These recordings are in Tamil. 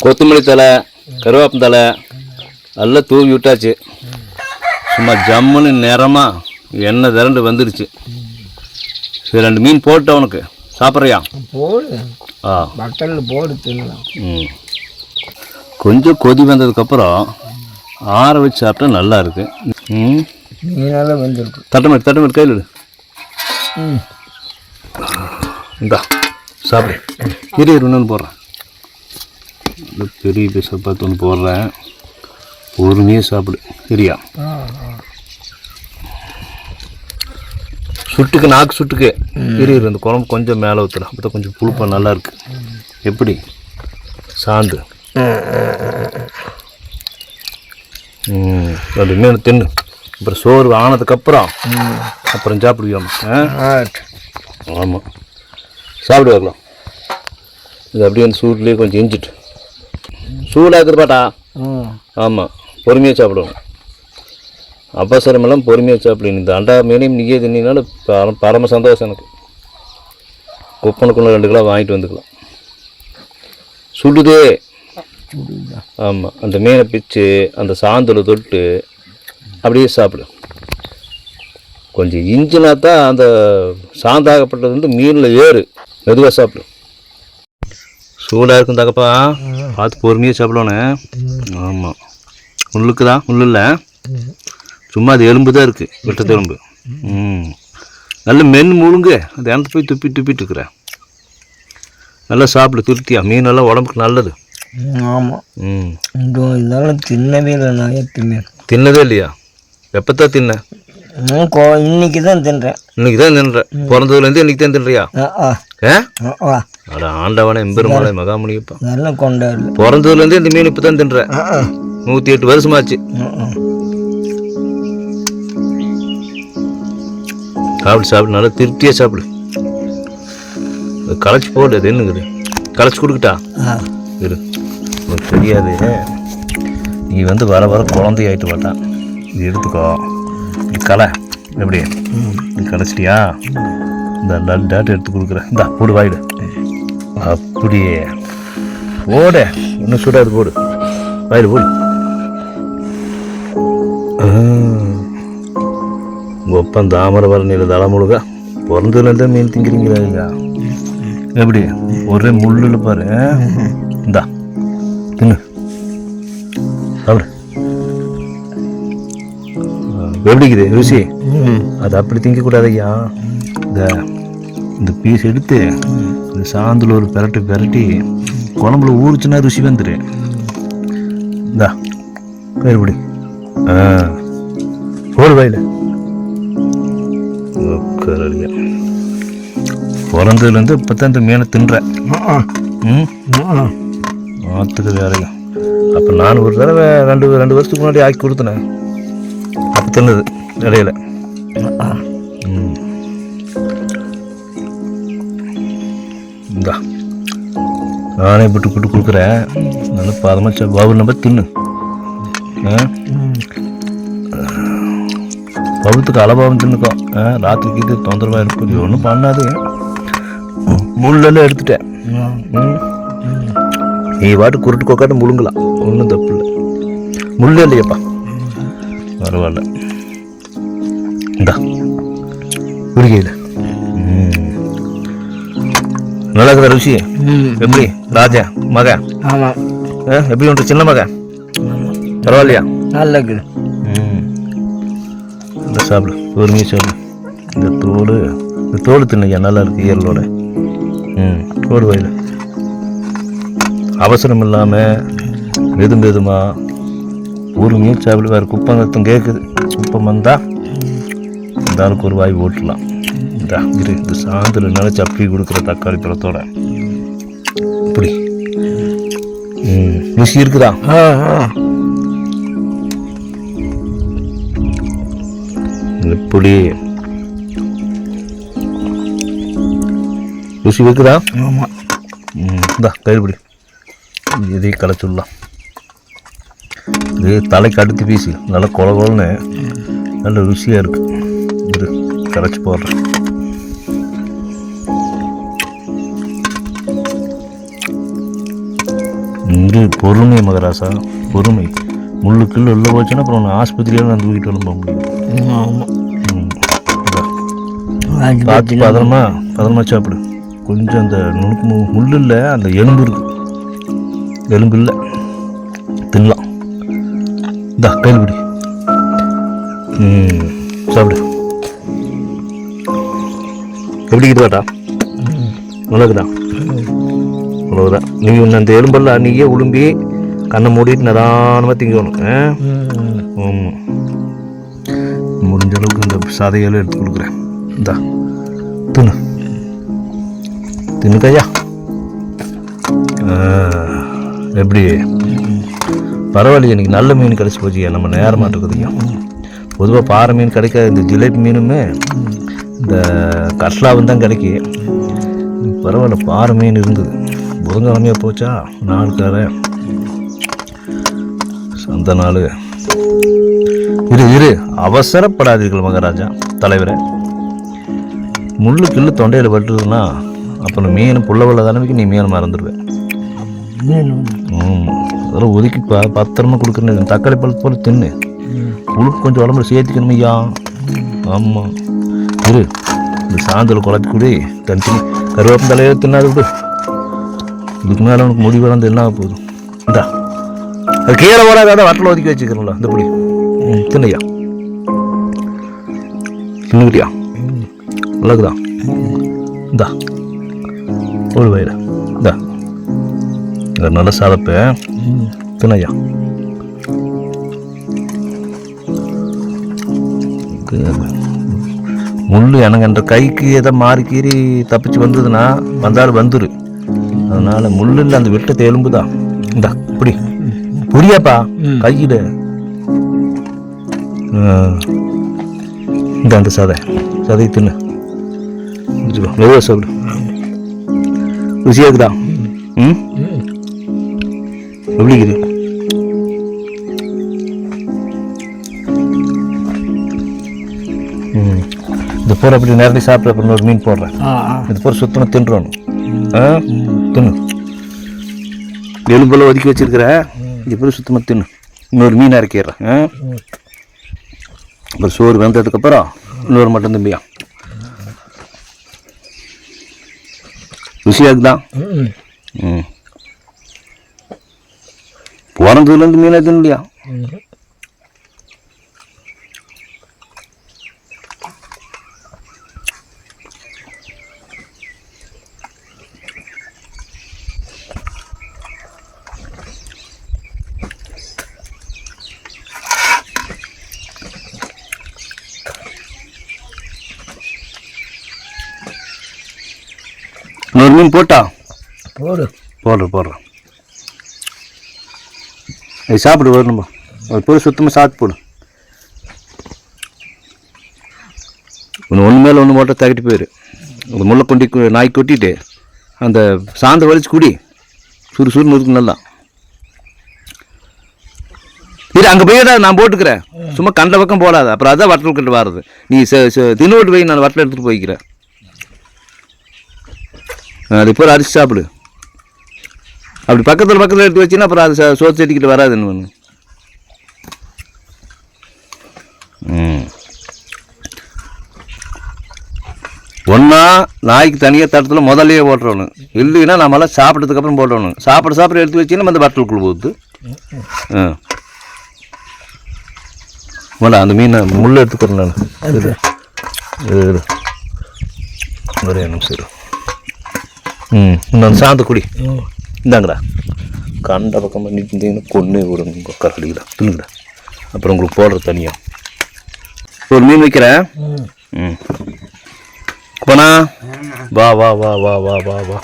கொத்தமல்லி தலை கருவேப்பம் தலை எல்லாம் தூவி விட்டாச்சு. சும்மா ஜம்முன்னு நிறமாக எண்ணெய் திரண்டு வந்துடுச்சு சரி ரெண்டு மீன் போட்டு அவனுக்கு சாப்பிட்றியா? போடு. ஆ. பட்டனில் போடு தின்னலாம். ம். கொஞ்சம் கொதி வந்ததுக்கப்புறம் ஆற வச்சு சாப்பிட்டா நல்லா இருக்கு. ம். மீனெல்லாம் வெந்திருக்கு. தட்டமாட்டு தட்டமாட்டு கையில் எடு. ம். இந்தா சாப்பிடு. இரு இரு இன்னொன்று போடுறேன். பெரிய பீஸை பார்த்து ஒன்று போடுறேன். பொறுமையாக சாப்பிடு. சரியா? சுட்டுக்கு நாக்கு சுட்டுக்கு. இரு இரு இந்த குழம்பு கொஞ்சம் மேலே ஊற்றுறேன் அப்போ கொஞ்சம் புளிப்பா நல்லா இருக்கு. எப்படி? சாந்து. ம். அது இன்னும் தின்னு. அப்புறம் சோறு ஆனதுக்கப்புறம் அப்புறம் சாப்பிடுவோம் ஆமாம் சாப்பிடு வரலாம் இது அப்படியே அந்த சூட்லேயே கொஞ்சம் இஞ்சிட்டு. சூடாக்குது பாட்டா ம் ஆமாம் பொறுமையாக சாப்பிடுவோம். அவசரமெல்லாம் பொறுமையாக சாப்பிடுங்க இந்த அண்டா மீனையும் நீயே தின்னாலும் பர பரம சந்தோஷம் எனக்கு. குப்பனுக்குள்ள ரெண்டு கிலோ வாங்கிட்டு வந்துக்கலாம். சுடுதே. ஆமாம் அந்த மீனை பிச்சு அந்த சாந்தில் தொட்டு அப்படியே சாப்பிடு. கொஞ்சம் இஞ்சினா தான் அந்த சாந்தாகப்பட்டது வந்து மீனில் ஏறு. மெதுவாக சாப்பிடு. சூடாக இருக்கும் தகப்பா. பார்த்து பொறுமையாக சாப்பிடணும். ஆமாம் முள்ளுக்கு தான் முள்ளு இல்லை சும்மா அது எலும்பு தான் இருக்குது வெட்டத்து எலும்பு. ம். நல்ல மென் முழுங்கு. அந்த இடத்துல போய் துப்பி துப்பிட்டு இருக்கிறேன் நல்லா சாப்பிடு திருப்தியா. மீனெல்லாம் உடம்புக்கு நல்லது. ஆமாம் ம். இதெல்லாம் தின்னவே இல்லை நான் தின்னேன் தின்னதே இல்லையா? எப்பத்தான் தின்ன? இன்னைக்கு தான் தின்றேன். இன்னைக்கு தான் தின்ற பிறந்ததுலேருந்து இன்னைக்கு தான் தின்றியா ஆ ஆ. அட ஆண்டவனே எம்பெருமாளை மகாமுனியப்பா. இதெல்லாம் கொண்டாடல பிறந்ததுலேருந்து இந்த மீன் இப்போ தான் தின்ற ஆ. ஆ நூற்றி எட்டு வருஷமாச்சு சாப்பிடு சாப்பிடு நல்லா திருப்தியாக சாப்பிடு. களைச்சி போடு அது என்னங்குது? களைச்சி கொடுக்கட்டா? இரு. உனக்கு தெரியாது. நீ வந்து வர வர குழந்தை ஆயிட்டு மாட்டான் இது எடுத்துக்கோ. இது களை. எப்படி? இது களைச்சிட்டியா? இந்த லட்டாட்டு எடுத்து கொடுக்குறேன். இந்தா போடு வாயிடு. அப்படியே. போடு இன்னும் சுடாது போடு வாயிடு போடு உங்கள் ஒப்பம் தாமரை வரணியில் தலைமுழுக பிறந்ததுலேருந்தே மீன் திங்கிறீங்களா எப்படி? ஒரே முள்ளில் பாரு. இந்தா தின்னு சாப்பிடு. ஆ, எப்படி இருக்குது ருசி? அது அப்படி திங்கக்கூடாது ஐயா. இந்த இந்த பீஸ் எடுத்து இந்த சாந்தில் ஒரு பெரட்டு பெரட்டி குழம்புல ஊறுச்சுன்னா ருசி வந்துடு இந்தா கருப்படி ஆ போடு வாயில. பிறந்ததுலேருந்து இப்போ தான் இந்த மீனை தின்றேன் ஆ ம்? ஆ ஆற்றுக்கு வேறையா அப்போ நான் ஒரு தடவை ரெண்டு ரெண்டு வருஷத்துக்கு முன்னாடி ஆக்கி கொடுத்தனேன் அப்போ தின்னது இடையில. இந்தா. நானே விட்டு போட்டு கொடுக்குறேன். நல்லா பதமாக பவுல் நம்ம தின்னு. பவுத்துக்கு அளவாகவும் தின்னுக்கோ. ஆ ராத்திரிக்கு இது தொந்தரவாக இருக்கும் இது ஒன்றும் பண்ணாது. முள்ளெல்லாம் எடுத்துட்டேன். நீ வாட்டு குருட்டு கொக்காட்டு முழுங்கலாம். ஒன்றும் தப்பு இல்லை. முள்ளே இல்லையப்பா. பரவாயில்ல. இந்தா. குடிக்கையில் நல்லா இருக்குதா ருசி? ம். எப்படி? ராஜா மகன் ஆமாம் எப்படி உண்டு? சின்ன மகன் பரவாயில்லையா? நல்லா இருக்குது ம். இந்த சாப்பிடு. பொறுமையாக சாப்பிடு. இந்த தோல் இந்த தோல் தின்னையா நல்லா இருக்கு ஈரலோட ம் போடு வயல. அவசரம் இல்லாமல் மெது மெதுமா பொறுமையாக சாப்பிடு. வேறு குப்பங்கத்தம் கேட்குது குப்பம் வந்தால் இந்த ஆளுக்கு ஒரு வாய் ஓட்டலாம். இந்த இரு இந்த சாந்தில் நினச்சி அப்படி கொடுக்குற தக்காளி பழத்தோட. இப்படி. ம் ருசி இருக்குதா? ஆ ஆ. இப்படி. ருசி வைக்குதா ஆமாம் இந்தா கைப்பிடி இதையும் களைச்சுடலாம் இது தலைக்கு அடுத்து பீஸு நல்லா கொல கொலன்னு நல்ல ருசியாக இருக்கு. இது கரைச்சி போடுறேன். இரு பொறுமை மகராசா பொறுமை. முள்ளுக்குள்ள உள்ள போச்சுன்னா அப்புறம் உன்னை ஆஸ்பத்திரியில் நான் தூக்கிட்டு வந்து போக முடியும். ஆமாம் பார்த்து பதனமா பதனமா சாப்பிடு. கொஞ்சம் அந்த நுணுக்கு மு- முள் இல்லை அந்த எலும்பு இருக்கு. எலும்பு இல்லை. தின்னலாம் இந்தா கையில் பிடி ம் சாப்பிடு. எப்படி இருக்குதாடா நல்லா இருக்குதா அவ்வளோதான் நீ உன்னை அந்த எலும்பெல்லாம் நீயே உளும்பி கண்ணை மூடிட்டு நிதானமாக திங்கணும். ஆமாம் முடிஞ்ச அளவுக்கு இந்த சதையெல்லாம் எடுத்து கொடுக்குறேன். இந்தா தின்னு. தின்னு கையா ஆ, எப்படி? பரவாயில்லையே இன்னைக்கு நல்ல மீன் கிடச்சி போச்சுயா நம்ம நேரமாக இருக்குதுயா பொதுவாக பாறை மீன் கிடைக்காது. இந்த ஜிலேபி மீனுமே இந்த கட்லாவும் தான் கிடைக்கி. பரவாயில்ல பாறை மீன் இருந்தது. புதன்கிழமையாக போச்சா? நாளுக்காரன் அந்த நாள். இரு இரு. அவசரப்படாதீர்கள் மகாராஜா. தலைவரே. முள்ளு கிள்ளு தொண்டையில் பட்டுருதுன்னா அப்புறம் மீன் புள்ளவள்ள தலைமைக்கு நீ மீன் மறந்துடுவேன் ம். அதெல்லாம் ஒதுக்கி பா பத்திரமா கொடுக்குறேன் தக்காளி பழத்து போல தின்னு. உழுக்கு கொஞ்சம் உடம்புல சேர்த்துக்கணும் ஐயா. ஆமாம் இரு. இந்த சாயந்தரம் குழப்பி கூடி. தனி தனி தின்னாது விடு. இதுக்கு மேலே உனக்கு முடி வளர்ந்து என்ன போதும் இந்தா. அது கீழே போடாத வட்டில் ஒதுக்கி வச்சுக்கிறோம்ல இந்த புடி ம் தின்னையா தின்னுக்கிட்டியா? நல்லதுதா இந்தா. ஒரு வயிறு. இந்தா. இதை நல்லா சாதப்பேன் தின்னையா முள் எனக்கு என்ற கைக்கு எதை மாறி கீறி தப்பிச்சு வந்ததுன்னா வந்தாலும் வந்துரு. அதனால முள் இல்லை அந்த வெட்டத்தை எலும்பு தான் இந்தா இப்படி. புரியாப்பா கையில இந்த அந்த சதை. சதை தின்னு. மெதுவாக சாப்பிடு ருசியாக இருக்குதா ம்? எப்படி இருக்குது ம். இந்த பூரை அப்படி நேரத்தை சாப்பிட்டு அப்புறம் ஒரு மீன் போடுறேன். இது பூரா சுத்தமாக தின்றணும். ஆ? தின்னு எலும்பெல்லாம் ஒதுக்கி வச்சிருக்கிற? எப்படி சுத்தமாக தின்னு. இன்னொரு மீன் இறக்கிடுறேன். அப்புறம் சோறு வெந்ததுக்கப்புறம் இன்னொரு மட்டும் தம்பியா? ருசியாக தான் ம். ம் பிறந்ததுலேருந்து மீனை தின்னலையா இன்னொரு மீன் போட்டா? போடு. போடுறேன் போடுறேன் அது சாப்பிடு வரணும்பா ஒரு பொருள் சுத்தமாக சாப்பிட்டு போடு. ஒன்று ஒன்று மேலே ஒன்று போட்டால் தகட்டி போயிரு. ஒரு முள்ளை கொண்டி நாய் கொட்டிட்டு அந்த சாந்த வலிச்சு குடி. சுறு சுறுன்னு இருக்கு நல்லா. இரு அங்கே போயிடா நான் போட்டுக்கிறேன். சும்மா கண்ட பக்கம் போடாத. அப்புறம் அதான் வட்டல் கிட்ட வர்றது நீ தின்னு போய் நான் வட்டல் எடுத்துகிட்டு போய்க்கிறேன். அது பூரா அரிசி சாப்பிடு. அப்படி பக்கத்தில் பக்கத்தில் எடுத்து வச்சுன்னா அப்புறம் அது ச- சோறு செடிக்கிட்டு வராதுன்னு ஒன்று ம். ஒன்றா நாய்க்கு தனியாக தட்டத்தில் முதல்லையே போட்டுறணும். இல்லைன்னா நம்மளாம் சாப்பிட்டதுக்கப்புறம் போடணும் சாப்பிட சாப்பிட எடுத்து வச்சின்னா நம்ம அந்த பட்டலுக்குள்ள போகுது. ஆ. அந்த மீனை முள் எடுத்துக்கிறேன் நான். இது ஒரே நிமிஷம் ம் இன்னும் சாந்த குடி இந்தாங்கடா கண்ட பக்கம் பண்ணிட்டு இருந்தீங்கன்னா கொன்னே விடுங்க கரடிக்கடா தின்னுங்கடா அப்புறம் உங்களுக்கு போடுற தனியாக ஒரு மீன் வைக்கிறேன் ம் போனா வா வா வா வா வா வா வா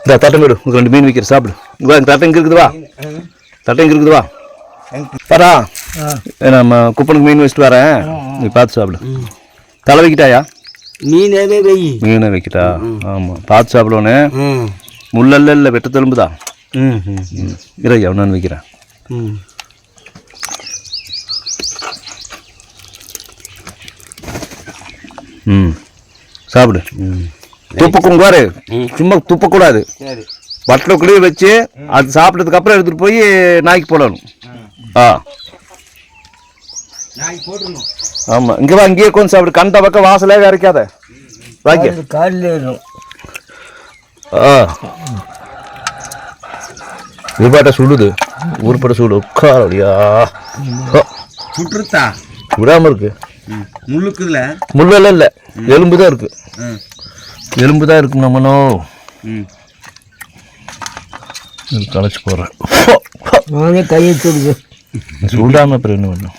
இந்த தட்டம் விடு உங்களுக்கு ரெண்டு மீன் வைக்கிற சாப்பிடு இங்க தட்டம் இங்கே இருக்குது வா தட்டம் இங்கே இருக்குது வா வரா நம்ம குப்பனுக்கு மீன் வச்சுட்டு வரேன் நீ பார்த்து சாப்பிடு தலை வைக்கிட்டாயா மீனவே வெயி. மீனை வைக்கிட்டா ஆமாம் பார்த்து சாப்பிடுவோனே. ம். முள்ளல்ல இல்லை வெட்ட தெலும்பு தான் ம். ம். இறையா நான் வைக்கிறேன். ம். ம். சாப்பிடு. துப்பக்கும் பாரு சும்மா துப்பக்கூடாது சரி. வட்டலுக்குள்ளேயே வச்சு அது சாப்பிட்டதுக்கு அப்புறம் எடுத்துட்டு போய் நாய்க்கு போடணும். ஆ. ஆமா. இங்க வா இங்கேயே கொஞ்சம் சாப்பிடு. கண்ட பக்கம் வாசலே இறக்காத வாங்க. காலில் ஏறும் ஆ. உருப்பாட்ட சுடுது. உருப்பட்ட சுடு. உட்காரடியா சுட்டுருத்தா விடாம இருக்கு. முள்ளுக்குதுல? முள்ளெல்லாம் இல்லை. எலும்பு தான் இருக்கு. எலும்பு தான் இருக்கு நம்மனோ ம். களைச்சு போடுறேன். கையை சுடுது சூடாம அப்புறம் என்ன பண்ணும்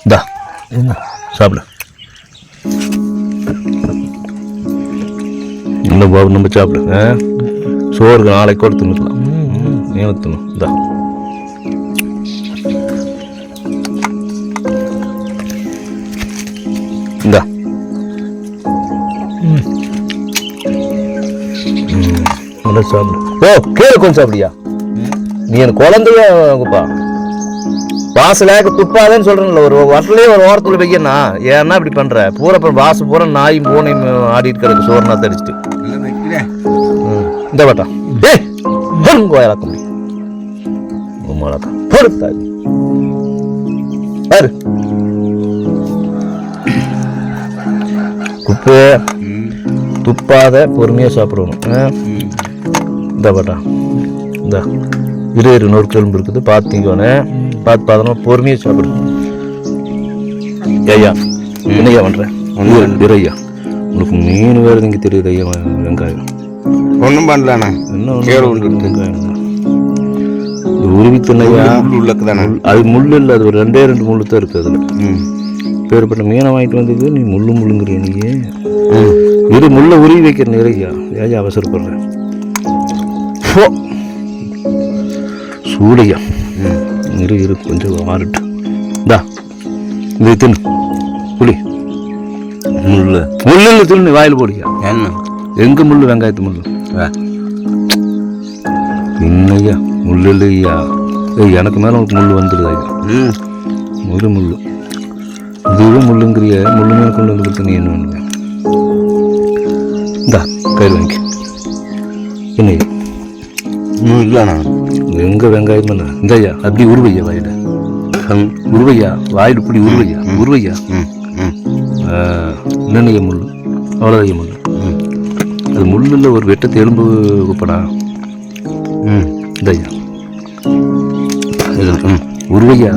இந்தா என்ன சாப்பிடு. இல்லை பாபு நம்ம சாப்பிடு. சோறு நாளைக்கு கூட தின்னுக்கலாம் ஏன் தின்னும்? இந்தா. இந்தா. நல்லா சாப்பிடு. ஓ கேளு கொஞ்சம் சாப்பிடியா நீ எனக்கு வாசலாக துப்பாதேன்னு சொல்றேன்ல ஒரு வட்டலையே ஒரு ஓரத்துல வைக்கணா ஏன்னா இப்படி பண்ற? பூரா அப்புறம் வாசு பூரா நாயும் பூனையும் ஆடிட்டு கிடக்கு சோறுனா ம், இந்த பாட்டா ஹம் கோயலாக்க முடியும் உமாலாக்கா பொறுத்தா பாரு குப்பு ம் துப்பாத பொறுமையாக சாப்பிடணும். இந்த பாட்டா இந்த இரு இரு நொறுக்கு எலும்பு இருக்குது பார்த்திக்கோனே பார்த்து பார்த்தோன்னா பொறுமையாக சாப்பிடு. ஐயா என்னய்யா பண்ணுறேன் இரு ஐயா. உனக்கு மீன் வேறு இங்கே தெரியுது ஐயா வெங்காயம். ஒன்றும் பண்ணலண்ணா ஒன்று விழுந்துருக்கு. வெங்காயம் இது உருவி முள் உள்ளக்குதாண்ணா அது முள் இல்லை அது ஒரு ரெண்டே ரெண்டு முள்ளு தான் இருக்குது அதில். ம். பேர்பட்ட மீனை வாங்கிட்டு வந்தது நீ முள்ளு முள்ளுங்கிறிய நீயே இரு முள்ளை உருவி வைக்கிற நிறையா ஏன் அவசரப்படுறேன். சூடையா இரு இரு கொஞ்சம் மாறிட்டு. இந்தா இது தின்னு. புளி. முள் முள்ளு தின்னு வாயில் போடியா என்ன? எங்க முள்ளு? வெங்காயத்து முள்ளு. இன்னையா முள்ளு இல்லையா எனக்கு மேலே உனக்கு முள் வந்துடுது ஐயா ம். ஒரு முள்ளு. இதுவே முள்ளுங்கிறிய முள்ளு மேலே கொண்டு வந்து கொடுத்து நீ என்ன பண்ணுவ? இந்தா கையில் வாங்கி என்னையா இல்லைண்ணா. எங்க வெங்காயம் பண்ண? இந்த ஐயா அப்படி உருவையா வாயில? ம் உருவையா வாயில் இப்படி உருவையா? உருவையா? ம் ம். என்னென்னைய முள் அவ்வளோதைய முள் ம். அது முள்ளில் ஒரு வெட்டத்தை எலும்பு குப்படா ம். இந்த ஐயா இது, ம், உருவையா?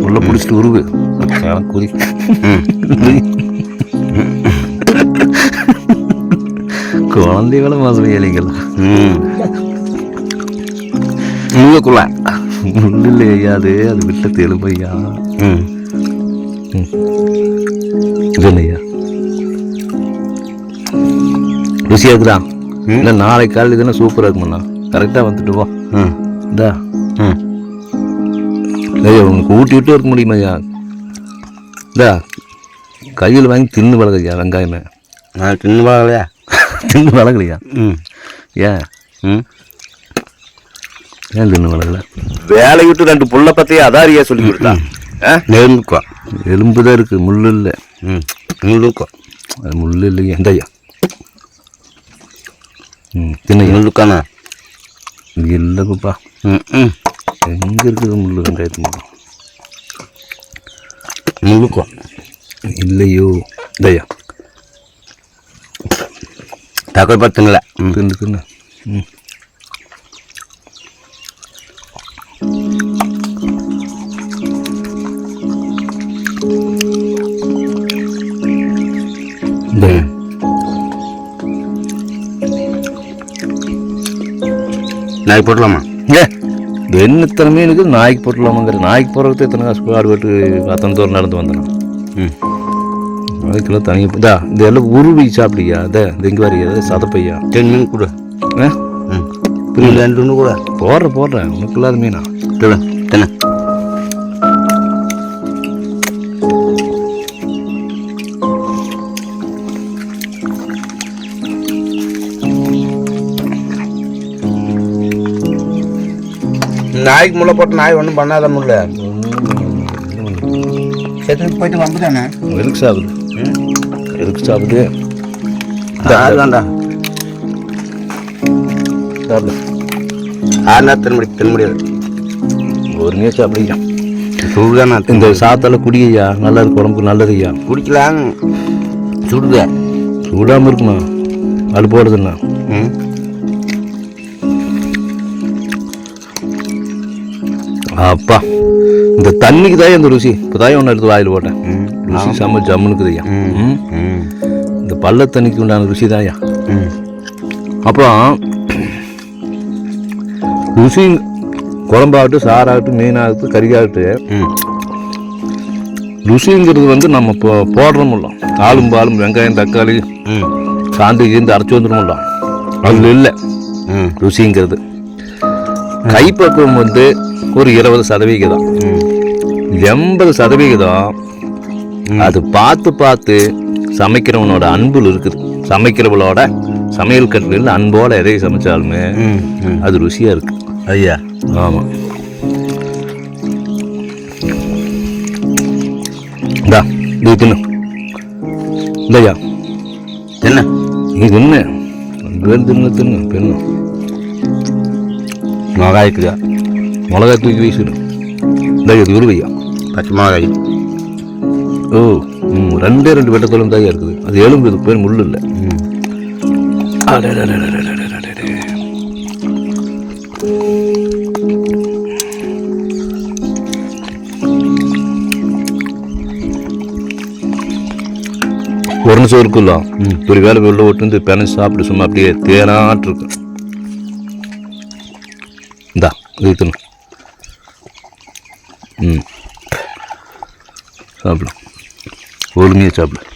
உள்ள பிடிச்சிட்டு உருவு. குதி. குழந்தைகளும் மாசம் ஏழைகள். ம் முள்ளுக்குள்ள. முள்ளில் ஐயாது அது வெட்டத்தை எலும்பு ஐயா ம். இது என்னய்யா ருசியாக இருக்குதா இல்லை நாளைக்கு காலையில் இதுனா சூப்பராக இருக்குமாண்ணா கரெக்டாக வந்துட்டு வா. ம். இந்தா. ம். ஐயா உனக்கு ஊட்டி விட்டு இருக்க முடியுமா ஐயா இந்தா. கையில் வாங்கி தின்னு வளர்க்கையா வெங்காயமே? நான் தின்னு பார்க்கலையா தின்னு வளர்க்கலையா? ம். ஏன்? ம். வேலை விட்டு ரெண்டு புள்ள பற்றியே அதாரியா சொல்லி கொடுத்தா. ஆ? நெருங்குக்கோ. எலும்பு தான் இருக்குது முள் இல்லை. ம். முள்ளுக்கோ அது முள் இல்லையா இந்த ஐயா ம் தின்னையா முள்ளுக்காண்ணா இல்லைப்பா. ம் ம். எங்கே இருக்குது முள் வெங்காயத்து முள் முள்ளுக்கோ? இல்லையோ. ம். தின்னு தின்னு. ம். நாய் போடலாமா ஏ என்ன இத்தனை மீனுக்கு நாய்க்கு போட்டுலாமாங்கிற நாய்க்கு போடுறதுக்கு எத்தனை காசு? ஆடு வெட்டு அத்தனை தூரம் நடந்து வந்தேன். ம். அதுக்கெல்லாம் தனியாக இதா இந்த எல்லாம் உருவி சாப்பிடியா இதே இந்த இங்கே வரையா? சதப்பையா? டென் மீன் கொடு. ஆ? ம். புரியல ரெண்டு கூட. போடுறேன் போடுறேன். உனக்கு இல்லாத மீனா? தின்னு நாய்க்கு முளை போட்டு நாய் ஒன்றும் பண்ணாத முல்ல செத்துக்கு போயிட்டு வம்பு தானே எதுக்கு சாப்பிடு எதுக்கு சாப்பிடுது ஆறு தான்டா சாப்பிடு. ஆறுனா தென் முடி தென் முடியாது ஒருங்கே சாப்பிடுங்க. சுடு தானே இந்த சாத்தால குடியா நல்லா இருக்கு உடம்புக்கு நல்லது ஐயா குடிக்கலாம் சுடுத விடாமல் இருக்குமா அது போடுதுண்ணா ம். அப்பா இந்த தண்ணிக்கு தான் இந்த ருசி? இப்போ தான் ஒன்று எடுத்து வாயில் போட்டேன். ருசி செம்ம ஜம்முனுக்குது ஐயா இந்த பள்ள தண்ணிக்கு உண்டான ருசி தான் ஐயா ம். அப்புறம் ருசி குழம்பாகட்டும் சாராகட்டும் மீனாகட்டும் கறியாகட்டும் ம். ருசிங்கிறது வந்து நம்ம இப்போ போடுறோமில்ல ஆளும் பாலும் வெங்காயம் தக்காளி சாந்து கீந்து அரைச்சி வந்துடும்ல அதில் இல்லை. ருசிங்கிறது. கைப்பக்குவம் வந்து ஒரு இருபது சதவிகிதம். எண்பது சதவிகிதம் அது பார்த்து பார்த்து சமைக்கிறவனோட அன்புல இருக்குது. சமைக்கிறவளோட சமையல் கட்டில் அன்போட எதை சமைச்சாலுமே அது ருசியாக இருக்கு. ஐயா. ஆமாம் இந்தா இது தின்னு. இல்லையா என்ன? நீ தின்னு. தின்னு தின்னு தின்னு. மிளகாய்க்குதா மிளகாய் தூக்கி வீசிடும் இந்த இது உருவையா பச்சை மிளகாய் ஓ ம் ரெண்டே ரெண்டு வெட்டத்தோலும் தான் இருக்குது அது எலும்பு இது பேர் முள் இல்லை ஒரு நிமிஷம் இருக்குல்ல ஒரு வேலை உள்ள விட்டு பிணைஞ்சு சாப்பிட்டு சும்மா அப்படியே தேனாட்டு இருக்கு இந்தா இது தின்னு ம். சாப்பிடு. ஒழுங்கையாக சாப்பிடு.